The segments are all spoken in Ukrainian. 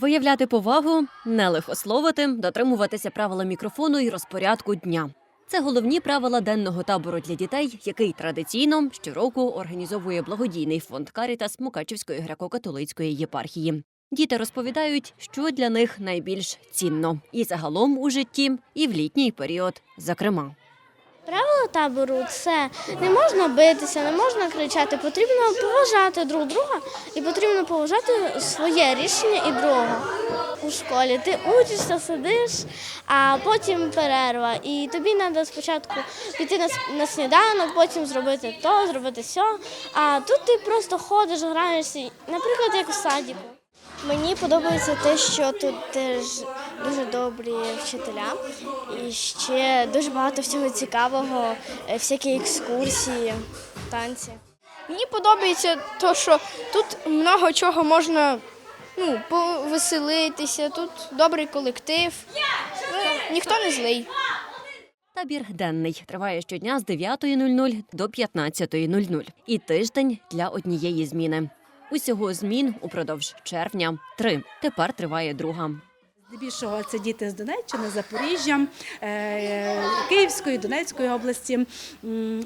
Виявляти повагу, не лихословити, дотримуватися правила мікрофону і розпорядку дня. Це головні правила денного табору для дітей, який традиційно щороку організовує благодійний фонд Карітас Мукачівської греко-католицької єпархії. Діти розповідають, що для них найбільш цінно і загалом у житті, і в літній період, зокрема. Правило табору це не можна битися, не можна кричати. Потрібно поважати друг друга і потрібно поважати своє рішення і друга. У школі ти учишся, сидиш, а потім перерва. І тобі треба спочатку піти на, на сніданок, потім зробити то, зробити сьо. А тут ти просто ходиш, граєшся, наприклад, як у садіку. Мені подобається те, що тут дуже добрі вчителя, і ще дуже багато всього цікавого, е, всякі екскурсії, танці. Мені подобається те, що тут много чого можна ну, повеселитися, тут добрий колектив, ну, ніхто не злий. Табір денний триває щодня з 9.00 до 15.00 і тиждень для однієї зміни. Усього змін упродовж червня три. Тепер триває друга. Здебільшого це діти з Донеччини, Запоріжжя, е, Київської, Донецької області,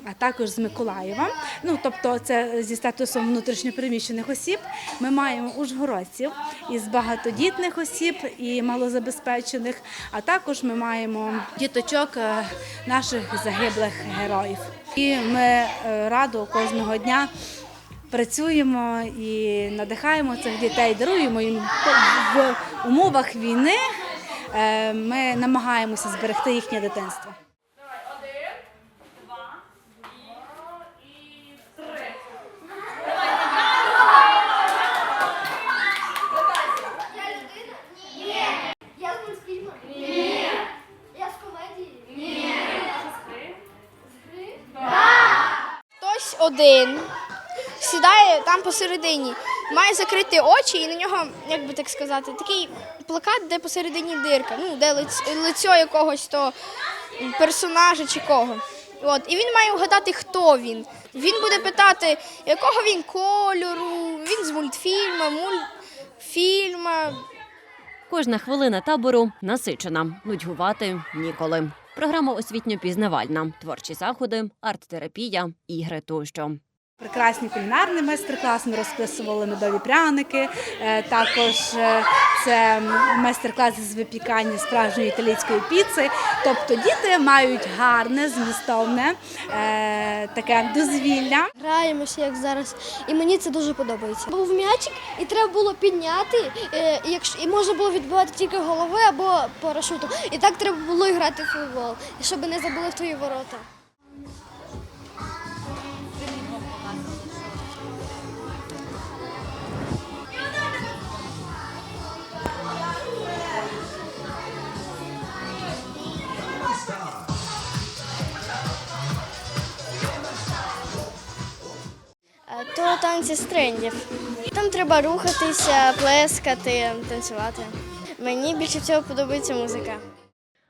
а також з Миколаєва. Ну тобто, це зі статусом внутрішньопереміщених осіб. Ми маємо ужгородців із багатодітних осіб і малозабезпечених. А також ми маємо діточок е, наших загиблих героїв. І ми е, радо кожного дня працюємо і надихаємо цих дітей, даруємо їм умовах війни. е, Ми намагаємося зберегти їхнє дитинство. Один сідає там посередині, має закрити очі, і на нього, як би так сказати, такий плакат, де посередині дирка, ну, де лицьо якогось то персонажа чи кого. От, і він має вгадати, хто він. Він буде питати, якого він кольору, він з мультфільма, мультфільма, Кожна хвилина табору насичена, нудьгувати ніколи. Програма освітньо-пізнавальна, творчі заходи, арт-терапія, ігри тощо. Прекрасний кулінарний майстер-клас. Ми розписували медові пряники. Е, Також е, це майстер-клас з випікання справжньої італійської піци. Тобто діти мають гарне, змістовне е, таке дозвілля. Граємося як зараз, і мені це дуже подобається. Був м'ячик, і треба було підняти, і можна було відбивати тільки головою або парашутом. І так треба було грати в футбол, щоб не забули в твої ворота. Танці з трендів. Там треба рухатися, плескати, танцювати. Мені більше всього подобається музика.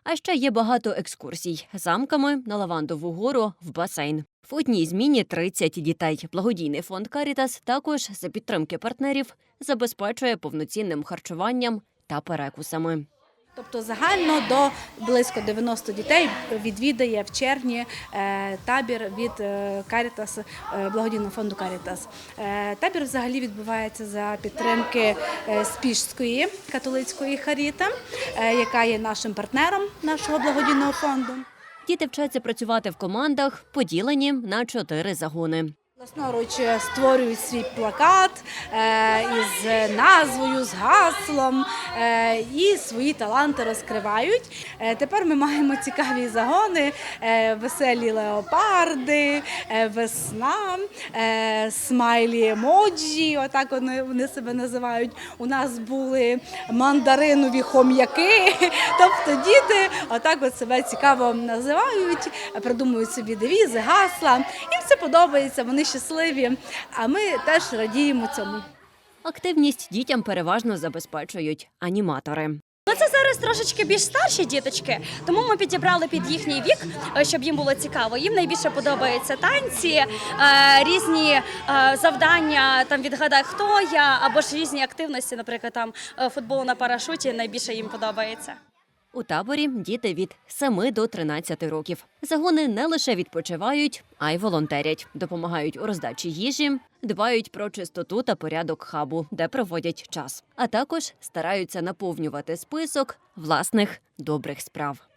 А ще є багато екскурсій замками на Лавандову гору в басейн. В одній зміні 30 дітей. Благодійний фонд Карітас також за підтримки партнерів забезпечує повноцінним харчуванням та перекусами. Тобто загально до близько 90 дітей відвідає в червні е, табір від е, Карітас е, благодійного фонду Карітас. Е, Табір взагалі відбувається за підтримки е, Спішської католицької Харіти, е, яка є нашим партнером нашого благодійного фонду. Діти вчаться працювати в командах, поділені на чотири загони. Власноруч створюють свій плакат е, із назвою, з гаслом е, і свої таланти розкривають. Е, тепер ми маємо цікаві загони, е, веселі леопарди, е, весна, е, смайлі емоджі, отак вони, вони себе називають. У нас були мандаринові хом'яки. Тобто діти отак от себе цікаво називають, придумують собі девізи, гасла. Їм це подобається, вони щасливі. А ми теж радіємо цьому. Активність дітям переважно забезпечують аніматори. Ну, це зараз трошечки більш старші діточки, тому ми підібрали під їхній вік, е, щоб їм було цікаво. Їм найбільше подобаються танці, е, різні е, завдання, там відгадай, хто я, або ж різні активності, наприклад, там футбол на парашуті найбільше їм подобається. У таборі діти від 7 до 13 років. Загони не лише відпочивають, а й волонтерять, допомагають у роздачі їжі, дбають про чистоту та порядок хабу, де проводять час, а також стараються наповнювати список власних добрих справ.